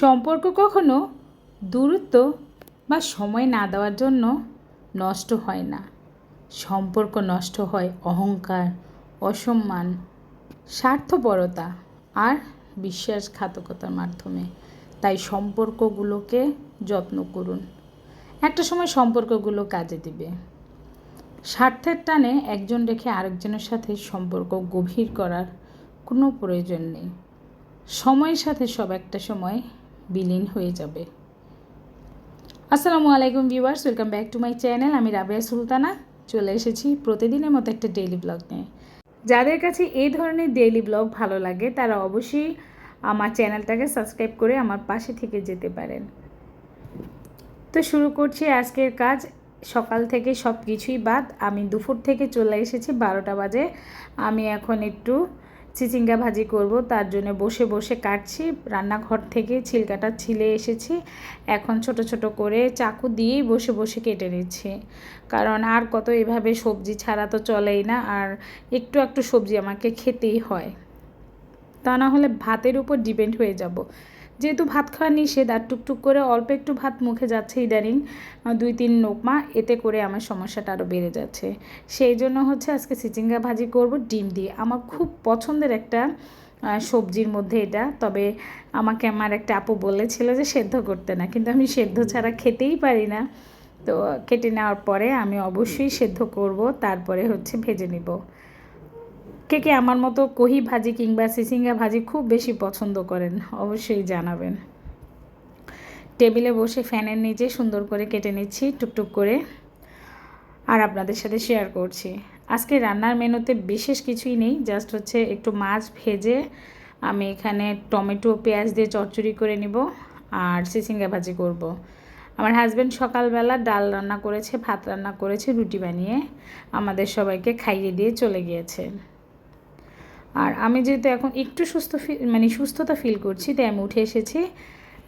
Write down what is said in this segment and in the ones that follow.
সম্পর্ক কখনো দূরত্ব বা সময় না দেওয়ার জন্য নষ্ট হয় না। সম্পর্ক নষ্ট হয় অহংকার, অসম্মান, স্বার্থপরতা আর বিশ্বাসঘাতকতার মাধ্যমে। তাই সম্পর্কগুলোকে যত্ন করুন। একটা সময় সম্পর্কগুলো কাজে দিবে। স্বার্থের টানে একজন রেখে আরেকজনের সাথে সম্পর্ক গভীর করার কোনো প্রয়োজন নেই। সময়ের সাথে সব একটা সময় বিলীন হয়ে যাবে। আসসালামু আলাইকুম viewers, welcome back to my channel. আমি রাবেয়া সুলতানা, চলে এসেছি প্রতিদিনের মতো একটা ডেইলি ব্লগ নিয়ে। যাদের কাছে এই ধরনের ডেইলি ব্লগ ভালো লাগে, তারা অবশ্যই আমার চ্যানেলটাকে সাবস্ক্রাইব করে আমার পাশে থেকে যেতে পারেন। তো শুরু করছি আজকের কাজ। সকাল থেকে সব কিছুই বাদ। আমি দুপুর থেকে চলে এসেছি বারোটা বাজে। আমি এখন একটু চিচিঙ্গা ভাজি করব, তার জন্য বসে বসে কাটছি। রান্নাঘর থেকে ছিলকাটা ছিলে এসেছি। এখন ছোট ছোট করে চাকু দিয়েই বসে বসে কেটে নিচ্ছি। কারণ আর কত এভাবে সবজি ছাড়া তো চলেই না, আর একটু একটু সবজি আমাকে খেতেই হয়। তা না হলে ভাতের উপর ডিপেন্ড হয়ে যাব। যেহেতু ভাত খাওয়া নিষেধ আর টুকটুক করে অল্প একটু ভাত মুখে যাচ্ছে ইদানিং দুই তিন নোকমা এতে করে আমার সমস্যাটা আরও বেড়ে যাচ্ছে। সেই জন্য হচ্ছে আজকে চিচিঙ্গা ভাজি করব ডিম দিয়ে। আমার খুব পছন্দের একটা সবজির মধ্যে এটা। তবে আমাকে আমার একটা আপু বলেছিল যে সেদ্ধ করতে না কিন্তু আমি সেদ্ধ ছাড়া খেতেই পারি না। তো কেটে নেওয়ার পরে আমি অবশ্যই সেদ্ধ করব তারপরে হচ্ছে ভেজে নিব। কে কে আমার মতো কহি ভাজি কিংবা সিসিঙ্গা ভাজি খুব বেশি পছন্দ করেন, অবশ্যই জানাবেন। টেবিলে বসে ফ্যানের নিচে সুন্দর করে কেটে নিচ্ছি, টুকটুক করে, আর আপনাদের সাথে শেয়ার করছি। আজকে রান্নার মেনুতে বিশেষ কিছুই নেই জাস্ট হচ্ছে একটু মাছ ভেজে আমি এখানে টমেটো, পেঁয়াজ দিয়ে চচ্চড়ি করে নিব আর সিসিঙ্গা ভাজি করব। আমার হাজব্যান্ড সকালবেলা ডাল রান্না করেছে, ভাত রান্না করেছে, রুটি বানিয়ে আমাদের সবাইকে খাইয়ে দিয়ে চলে গিয়েছে। আর আমি যেহেতু এখন একটু সুস্থ মানে সুস্থতা ফিল করছি, তাই আমি উঠে এসেছি।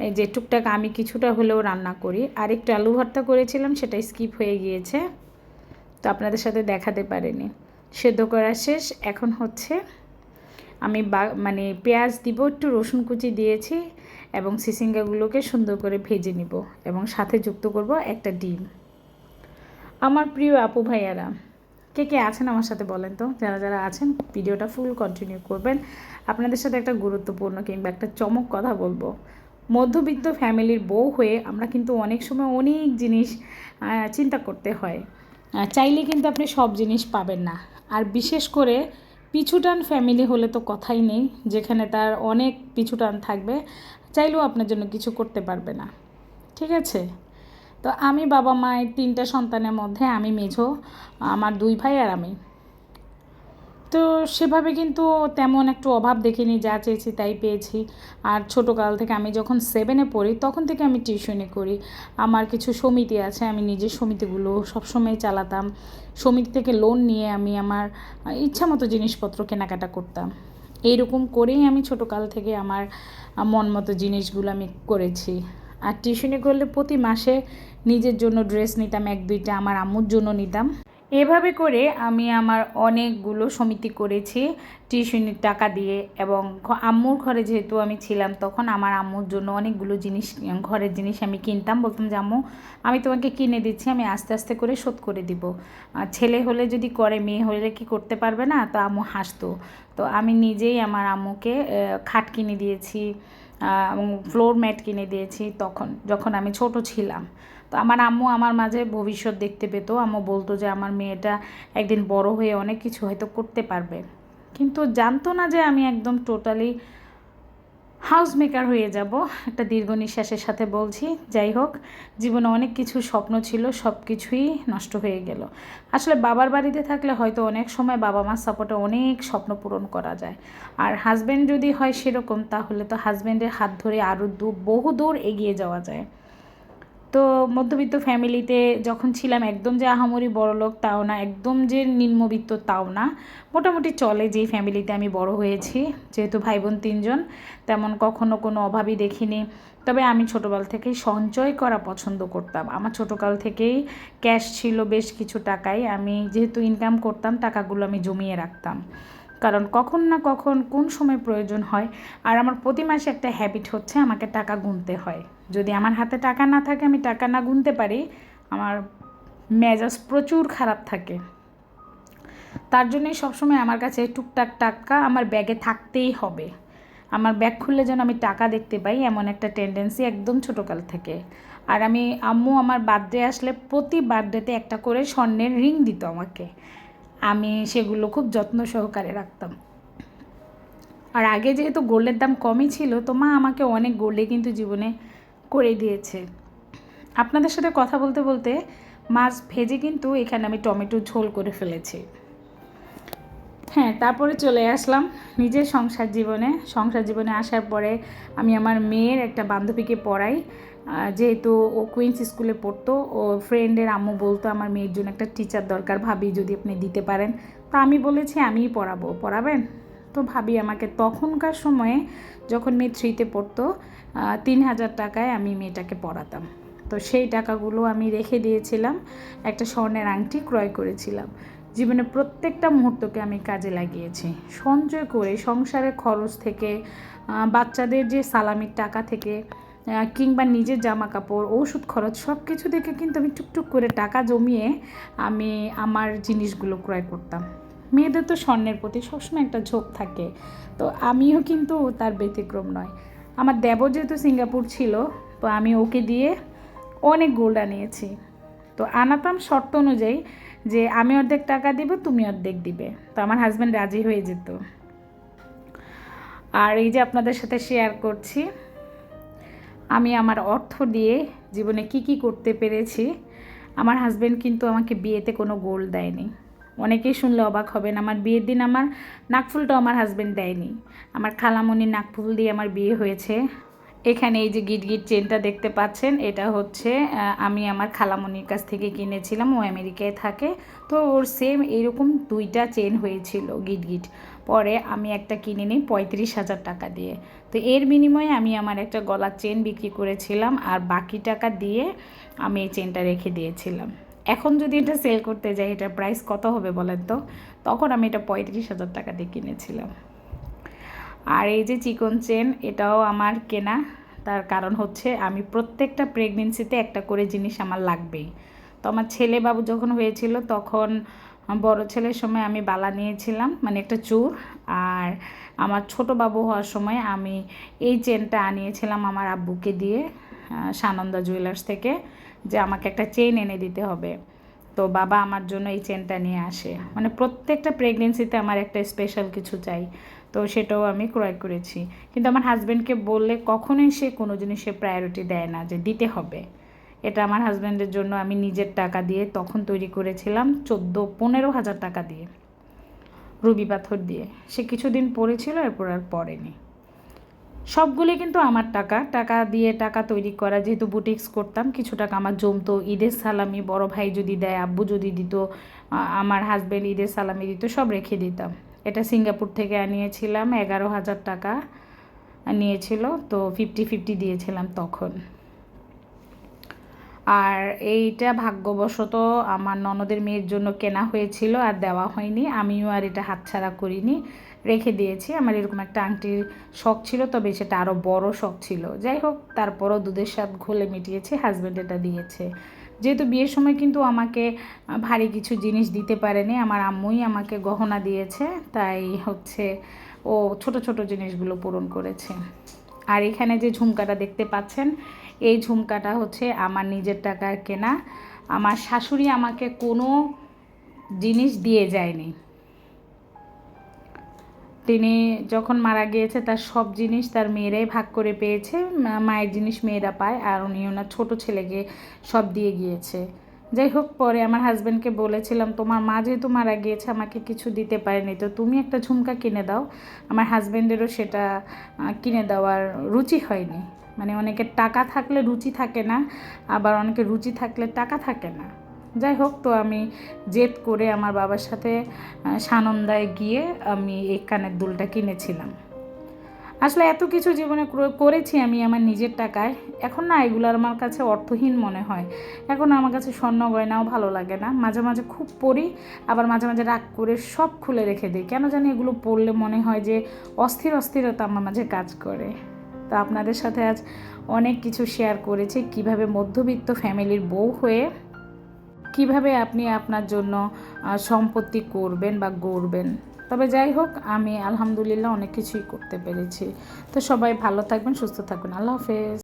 এই যে টুকটাক আমি কিছুটা হলেও রান্না করি। আর একটু আলু ভর্তা করেছিলাম, সেটা স্কিপ হয়ে গিয়েছে। তো আপনাদের সাথে দেখাতে পারিনি। সেদ্ধ করা শেষ। এখন হচ্ছে আমি বা মানে পেঁয়াজ দিব, একটু রসুন কুচি দিয়েছি এবং সিসিঙ্গাগুলোকে সুন্দর করে ভেজে নিব এবং সাথে যুক্ত করব একটা ডিম। আমার প্রিয় আপু ভাইয়ারা কে কে আছেন আমার সাথে বলেন তো? যারা যারা আছেন, ভিডিওটা ফুল কন্টিনিউ করবেন। আপনাদের সাথে একটা গুরুত্বপূর্ণ কিংবা একটা চমক কথা বলব। মধ্যবিত্ত ফ্যামিলির বউ হয়ে আমরা কিন্তু অনেক সময় অনেক জিনিস চিন্তা করতে হয়। চাইলে কিন্তু আপনি সব জিনিস পাবেন না। আর বিশেষ করে পিছুটান ফ্যামিলি হলে তো কথাই নেই, যেখানে তার অনেক পিছুটান থাকবে, চাইলেও আপনার জন্য কিছু করতে পারবে না। ঠিক আছে? তো আমি বাবা মায়ের তিনটা সন্তানের মধ্যে আমি মেঝো, আমার দুই ভাই আর আমি। তো সেভাবে কিন্তু তেমন একটু অভাব দেখিনি, যা চেয়েছি তাই পেয়েছি। আর ছোটোকাল থেকে আমি যখন সেভেনে পড়ি, তখন থেকে আমি টিউশনি করি। আমার কিছু সমিতি আছে, আমি নিজের সমিতিগুলো সবসময় চালাতাম। সমিতি থেকে লোন নিয়ে আমি আমার ইচ্ছা মতো জিনিসপত্র কেনাকাটা করতাম। এইরকম করেই আমি ছোটোকাল থেকে আমার মন মতো জিনিসগুলো আমি করেছি। আর টিউশনি করলে প্রতি মাসে নিজের জন্য ড্রেস নিতাম, এক দুইটা আমার আম্মুর জন্য নিতাম। এভাবে করে আমি আমার অনেকগুলো সমিতি করেছি, টিউশনির টাকা দিয়ে এবং আম্মুর ঘরে যেহেতু আমি ছিলাম, তখন আমার আম্মুর জন্য অনেকগুলো জিনিস ঘরের জিনিস আমি কিনতাম। বলতাম যে, আম্মু, আমি তোমাকে কিনে দিচ্ছি, আমি আস্তে আস্তে করে শোধ করে দিব। ছেলে হলে যদি করে, মেয়ে হলে কি করতে পারবে না? তো আম্মু হাসতো। তো আমি নিজেই আমার আম্মুকে খাট কিনে দিয়েছি এবং ফ্লোর ম্যাট কিনে দিয়েছি তখন, যখন আমি ছোট ছিলাম। তো আমার আম্মু আমার মাঝে ভবিষ্যৎ দেখতে পেতো। আম্মু বলতো যে, আমার মেয়েটা একদিন বড় হয়ে অনেক কিছু হয়তো করতে পারবে। কিন্তু জানতো না যে, আমি একদম টোটালি হাউস মেকার হয়ে যাব। একটা দীর্ঘ নিঃশ্বাসের সাথে বলছি, যাই হোক, জীবনে অনেক কিছু স্বপ্ন ছিল সব কিছুই নষ্ট হয়ে গেল। আসলে বাবার বাড়িতে থাকলে হয়তো অনেক সময় বাবা মার সাপোর্টে অনেক স্বপ্ন পূরণ করা যায়। আর হাজব্যান্ড যদি হয় সেরকম, তাহলে তো হাজব্যান্ডের হাত ধরে আরও বহু দূর এগিয়ে যাওয়া যায়। তো মধ্যবিত্ত ফ্যামিলিতে যখন ছিলাম, একদম যে আহামরি লোক তাও না, একদম যে নিম্নবিত্ত তাও না, মোটামুটি চলে যেই ফ্যামিলিতে আমি বড় হয়েছি। যেহেতু ভাই বোন তিনজন, তেমন কখনো কোনো অভাবই দেখিনি। তবে আমি ছোটোবেলা থেকেই সঞ্চয় করা পছন্দ করতাম। আমার ছোটোকাল থেকেই ক্যাশ ছিল বেশ কিছু টাকাই আমি যেহেতু ইনকাম করতাম, টাকাগুলো আমি জমিয়ে রাখতাম। কারণ কখন না কখন কোন সময় প্রয়োজন হয়, আর আমার প্রতি মাসে একটা হ্যাবিট হচ্ছে, আমাকে টাকা গুনতে হয়। যদি আমার হাতে টাকা না থাকে, আমি টাকা না গুনতে পারি, আমার মেজাজ প্রচুর খারাপ থাকে। তার জন্যই সবসময় আমার কাছে টুকটাক টাকা আমার ব্যাগে থাকতেই হবে। আমার ব্যাগ খুললে যেন আমি টাকা দেখতে পাই, এমন একটা টেন্ডেন্সি একদম ছোটোকাল থেকে। আর আমি আম্মু আমার বার্থডে আসলে প্রতি বার্থডেতে একটা করে স্বর্ণের রিং দিত আমাকে। আমি সেগুলো খুব যত্ন সহকারে রাখতাম। আর আগে যেহেতু গোল্ডের দাম কমই ছিল, তো মা আমাকে অনেক গোল্ডে কিন্তু জীবনে করে দিয়েছে। আপনাদের সাথে কথা বলতে বলতে মাছ ভেজে কিন্তু এখানে আমি টমেটো ঝোল করে ফেলেছি। হ্যাঁ তারপরে চলে আসলাম নিজের সংসার জীবনে। সংসার জীবনে আসার পরে আমি আমার মেয়ের একটা বান্ধবীকে পড়াই। যেহেতু ও কুইন্স স্কুলে পড়তো, ও ফ্রেন্ডের আম্মু বলতো আমার মেয়ের জন্য একটা টিচার দরকার, ভাবি যদি আপনি দিতে পারেন। তো আমি বলেছি আমিই পড়াবো, পড়াবেন? তো ভাবি আমাকে তখনকার সময়ে যখন মেয়ে থ্রিতে পড়তো তিন হাজার টাকায় আমি মেয়েটাকে পড়াতাম। তো সেই টাকাগুলো আমি রেখে দিয়েছিলাম, একটা স্বর্ণের আংটি ক্রয় করেছিলাম। জীবনে প্রত্যেকটা মুহূর্তকে আমি কাজে লাগিয়েছি। সঞ্চয় করে সংসারের খরচ থেকে বাচ্চাদের যে সালামির টাকা থেকে কিংবা নিজের জামা কাপড় ওষুধ খরচ সব কিছু থেকে কিন্তু আমি টুকটুক করে টাকা জমিয়ে আমি আমার জিনিসগুলো ক্রয় করতাম। মেয়েদের তো স্বর্ণের প্রতি সবসময় একটা ঝোঁক থাকে। তো আমিও কিন্তু তার ব্যতিক্রম নয়। আমার দেব যেহেতু সিঙ্গাপুর ছিল, তো আমি ওকে দিয়ে অনেক গোল্ড আনিয়েছি। তো আনাতাম শর্ত অনুযায়ী যে আমি অর্ধেক টাকা দিব, তুমি অর্ধেক দিবে। তো আমার হাজব্যান্ড রাজি হয়ে যেত। আর এই যে আপনাদের সাথে শেয়ার করছি, আমি আমার অর্থ দিয়ে জীবনে কি কি করতে পেরেছি, আমার হাজব্যান্ড কিন্তু আমাকে বিয়েতে কোনো গোল্ড দেয়নি। অনেকেই শুনলে অবাক হবেন, আমার বিয়ের দিন আমার নাকফুলটাও আমার হাজব্যান্ড দেয়নি। আমার খালামণির নাকফুল দিয়ে আমার বিয়ে হয়েছে। এখানে এই যে গিট গিট চেনটা দেখতে পাচ্ছেন, এটা হচ্ছে আমি আমার খালামণির কাছ থেকে কিনেছিলাম, ও আমেরিকায় থাকে। তো ওর সেম এরকম দুইটা চেন হয়েছিল গিট গিট পরে আমি একটা কিনে নিই পঁয়ত্রিশ হাজার টাকা দিয়ে। তো এর বিনিময়ে আমি আমার একটা গলার চেন বিক্রি করেছিলাম, আর বাকি টাকা দিয়ে আমি এই চেনটা রেখে দিয়েছিলাম। এখন যদি এটা সেল করতে যাই, এটার প্রাইস কত হবে বলেন তো? তখন আমি এটা পঁয়ত্রিশ হাজার টাকা দিয়ে কিনেছিলাম। আর এই যে চিকন চেন, এটাও আমার কেনা। তার কারণ হচ্ছে আমি প্রত্যেকটা প্রেগনেন্সিতে একটা করে জিনিস আমার লাগবেই। তো আমার ছেলে বাবু যখন হয়েছিল, তখন বড় ছেলের সময় আমি বালা নিয়েছিলাম মানে একটা চুর। আর আমার ছোট বাবু হওয়ার সময় আমি এই চেনটা আনিয়েছিলাম আমার আব্বুকে দিয়ে সানন্দা জুয়েলার্স থেকে। যে আমাকে একটা চেন এনে দিতে হবে। তো বাবা আমার জন্য এই চেনটা নিয়ে আসে। মানে প্রত্যেকটা প্রেগনেন্সিতে আমার একটা স্পেশাল কিছু চাই। তো সেটাও আমি ক্রয় করেছি। কিন্তু আমার হাজব্যান্ডকে বললে কখনোই সে কোনো জিনিসে প্রায়োরিটি দেয় না যে দিতে হবে। এটা আমার হাজব্যান্ডের জন্য আমি নিজের টাকা দিয়ে তখন তৈরি করেছিলাম চোদ্দ পনেরো হাজার টাকা দিয়ে। রুবি পাথর দিয়ে। সে কিছুদিন পরেছিল এরপর আর পড়েনি। সবগুলি কিন্তু আমার টাকা। টাকা দিয়ে টাকা তৈরি করা যেহেতু বুটিক্স করতাম, কিছু টাকা আমার জমতো, ঈদের সালামি বড় ভাই যদি দেয়, আব্বু যদি দিত আমার হাজব্যান্ড ঈদের সালামি দিত, সব রেখে দিতাম। এটা সিঙ্গাপুর থেকে আনিয়েছিলাম, এগারো হাজার টাকা নিয়েছিল, তো ফিফটি ফিফটি দিয়েছিলাম তখন। আর এইটা ভাগ্যবশত আমার ননদের মেয়ের জন্য কেনা হয়েছিল আর দেওয়া হয়নি। আমিও আর এটা হাতছাড়া করিনি, রেখে দিয়েছি। আমার এরকম একটা আংটির শখ ছিল, তবে সেটা আরও বড় শখ ছিল। যাই হোক, তারপরও দুধের স্বাদ ঘোলে মিটিয়েছে হাজব্যান্ড এটা দিয়েছে। যেহেতু বিয়ের সময় কিন্তু আমাকে ভারী কিছু জিনিস দিতে পারেনি, আমার আম্মুই আমাকে গহনা দিয়েছে, তাই হচ্ছে ও ছোট ছোট জিনিসগুলো পূরণ করেছে। আর এখানে যে ঝুমকাটা দেখতে পাচ্ছেন, এই ঝুমকাটা হচ্ছে আমার নিজের টাকার কেনা। আমার শাশুড়ি আমাকে কোনো জিনিস দিয়ে যায়নি। তিনি যখন মারা গিয়েছে, তার সব জিনিস তার মেয়েরাই ভাগ করে পেয়েছে মায়ের জিনিস মেয়েরা পায়, আর উনি ওনার ছোটো ছেলেকে সব দিয়ে গিয়েছে। যাই হোক, পরে আমার হাজব্যান্ডকে বলেছিলাম, তোমার মা যেহেতু মারা গিয়েছে, আমাকে কিছু দিতে পারেনি, তো তুমি একটা ঝুমকা কিনে দাও। আমার হাজব্যান্ডেরও সেটা কিনে দেওয়ার রুচি হয়নি। মানে অনেকের টাকা থাকলে রুচি থাকে না, আবার অনেকে রুচি থাকলে টাকা থাকে না। যাই হোক, তো আমি জেদ করে আমার বাবার সাথে সানন্দায় গিয়ে আমি এই কানের দুলটা কিনেছিলাম। আসলে এত কিছু জীবনে ক্র- করেছি আমি আমার নিজের টাকায়। এখন না এগুলো আমার কাছে অর্থহীন মনে হয়। এখন আমার কাছে স্বর্ণ গয়নাও ভালো লাগে না। মাঝে মাঝে খুব পড়ি, আবার মাঝে মাঝে রাগ করে সব খুলে রেখে দিই। কেন জানি এগুলো পড়লে মনে হয় যে অস্থির অস্থিরতা আমার মাঝে কাজ করে। তো আপনাদের সাথে আজ অনেক কিছু শেয়ার করেছি, কীভাবে মধ্যবিত্ত ফ্যামিলির বউ হয়ে কীভাবে আপনি আপনার জন্য সম্পত্তি করবেন বা গড়বেন। তবে যাই হোক, আমি আলহামদুলিল্লাহ অনেক কিছুই করতে পেরেছি। তো সবাই ভালো থাকবেন, সুস্থ থাকবেন। আল্লাহ হাফেজ।